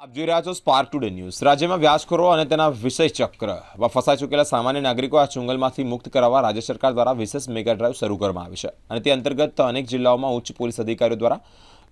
આપ જોઈ રહ્યા છો સ્પાર્ક ટુડે ન્યૂઝ રાજ્યમાં વ્યાજખોરો અને તેના વિશેષ ચક્રમાં ફસાઈ ચૂકેલા સામાન્ય નાગરિકો આ ચુંગલમાંથી મુક્ત કરાવવા રાજ્ય સરકાર દ્વારા વિશેષ મેગા ડ્રાઈવ શરૂ કરવામાં આવી છે. અને તે અંતર્ગત અનેક જિલ્લાઓમાં ઉચ્ચ પોલીસ અધિકારીઓ દ્વારા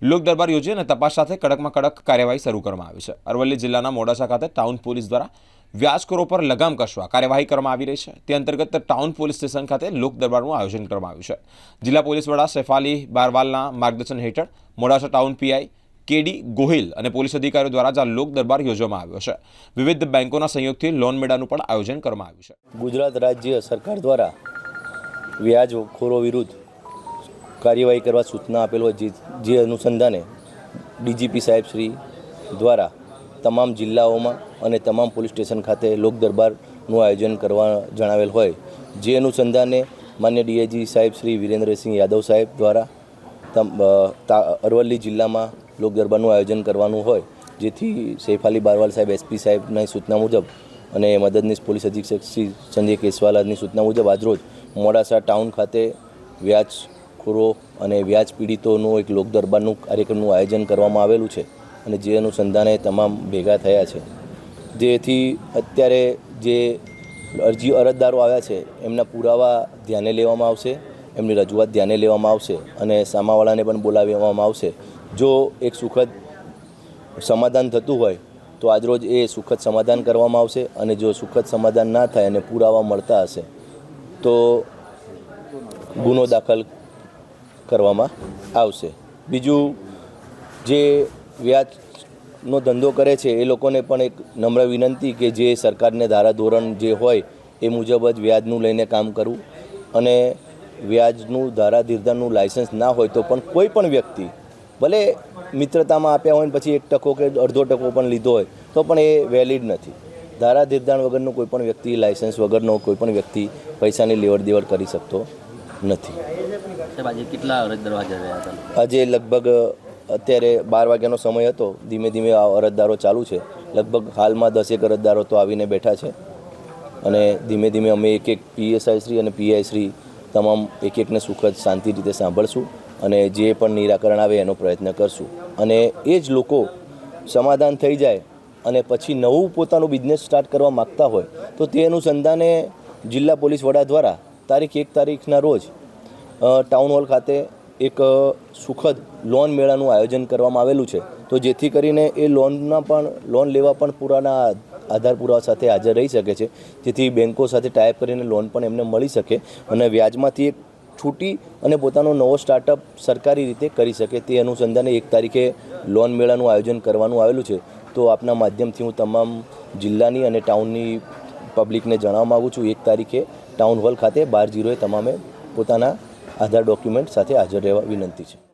લોક દરબાર યોજી અને તપાસ સાથે કડકમાં કડક કાર્યવાહી શરૂ કરવામાં આવી છે. અરવલ્લી જિલ્લાના મોડાસા ખાતે ટાઉન પોલીસ દ્વારા વ્યાજખોરો પર લગામ કસવા કાર્યવાહી કરવામાં આવી રહી છે. તે અંતર્ગત ટાઉન પોલીસ સ્ટેશન ખાતે લોક દરબારનું આયોજન કરવામાં આવ્યું છે. જિલ્લા પોલીસ વડા શેફાલી બારવાલના માર્ગદર્શન હેઠળ Modasa town PI K D Gohil અને પોલીસ અધિકારીઓ દ્વારા જ આ લોક દરબાર યોજવામાં આવ્યો છે. વિવિધ બેંકોના સંયોગથી લોન મેળાનું પણ આયોજન કરવામાં આવ્યું છે. ગુજરાત રાજ્ય સરકાર દ્વારા વ્યાજખોરો વિરુદ્ધ કાર્યવાહી કરવા સૂચના આપેલ હોય જે અનુસંધાને ડીજીપી સાહેબ શ્રી દ્વારા તમામ જિલ્લાઓમાં અને તમામ પોલીસ સ્ટેશન ખાતે લોક દરબારનું આયોજન કરવા જણાવેલ હોય. જે અનુસંધાને માન્ય ડીઆઈજી સાહેબ શ્રી વિરેન્દ્રસિંહ યાદવ સાહેબ દ્વારા અરવલ્લી જિલ્લામાં લોક ગરબાનું આયોજન કરવાનું હોય, જેથી સૈફ અલી બારવાલ સાહેબ એસપી સાહેબની સૂચના મુજબ અને મદદનીશ પોલીસ અધિક્ષક શ્રી સંજય કેસવાલાની સૂચના મુજબ આજરોજ મોડાસા ટાઉન ખાતે વ્યાજખોરો અને વ્યાજ પીડિતોનું એક લોક દરબારનું કાર્યક્રમનું આયોજન કરવામાં આવેલું છે અને જે અનુસંધાને તમામ ભેગા થયા છે. જેથી અત્યારે જે અરજી અરજદારો આવ્યા છે, એમના પુરાવા ધ્યાને લેવામાં આવશે, એમની રજૂઆત ધ્યાને લેવામાં આવશે અને સામાવાળાને પણ બોલાવવામાં આવશે. જો એક સુખદ સમાધાન થતું હોય, તો આજરોજ એ સુખદ સમાધાન કરવામાં આવશે અને જો સુખદ સમાધાન ના થાય અને પુરાવા મળતા હશે, તો ગુનો દાખલ કરવામાં આવશે. બીજું જે વ્યાજનો ધંધો કરે છે, એ લોકોને પણ એક નમ્ર વિનંતી કે જે સરકારને ધારાધોરણ જે હોય, એ મુજબ જ વ્યાજનું લઈને કામ કરવું અને વ્યાજનું ધારાધીરધારનું લાયસન્સ ના હોય તો પણ કોઈ પણ વ્યક્તિ ભલે મિત્રતામાં આપ્યા હોય ને પછી એક ટકો કે અડધો ટકો પણ લીધો હોય તો પણ એ વેલિડ નથી. ધારા ધારાધીરધાર વગરનો કોઈ પણ વ્યક્તિ લાયસન્સ વગરનો કોઈ પણ વ્યક્તિ પૈસાની લેવડ દેવડ કરી શકતો નથી. કેટલા અરજદારો હાજર રહ્યા હતા? આજે લગભગ અત્યારે બાર વાગ્યાનો સમય હતો. ધીમે ધીમે આ અરજદારો ચાલુ છે. લગભગ હાલમાં દસેક અરજદારો તો આવીને બેઠા છે. અને ધીમે ધીમે અમે એક એક પીએસઆઈ શ્રી અને પીઆઈ શ્રી તમામ એક એકને સુખદ શાંતિ રીતે સાંભળશું. અને જે પણ નિરાકરણ આવે એનો પ્રયત્ન કરશું. અને એ જ લોકો સમાધાન થઈ જાય અને પછી નવું પોતાનું બિઝનેસ સ્ટાર્ટ કરવા માગતા હોય, તો તે અનુસંધાને જિલ્લા પોલીસ વડા દ્વારા તારીખ એક તારીખના રોજ ટાઉન હોલ ખાતે એક સુખદ લોન મેળાનું આયોજન કરવામાં આવેલું છે. તો જેથી કરીને એ લોનના પણ, લોન લેવા પણ પુરાના આધાર પુરાવા સાથે હાજર રહી શકે છે. જેથી બેન્કો સાથે ટાઈપ કરીને લોન પણ એમને મળી શકે અને વ્યાજમાંથી એક છૂટી અને પોતાનો નવો સ્ટાર્ટઅપ સરકારી રીતે કરી શકે તે અનુસંધાને એક તારીખે લોન મેળાનું આયોજન કરવાનું આવેલું છે. તો આપના માધ્યમથી હું તમામ જિલ્લાની અને ટાઉનની પબ્લિકને જણાવવા માગું છું, એક તારીખે ટાઉન હોલ ખાતે બાર જીરોએ તમામે પોતાના આધાર ડોક્યુમેન્ટ સાથે હાજર રહેવા વિનંતી છે.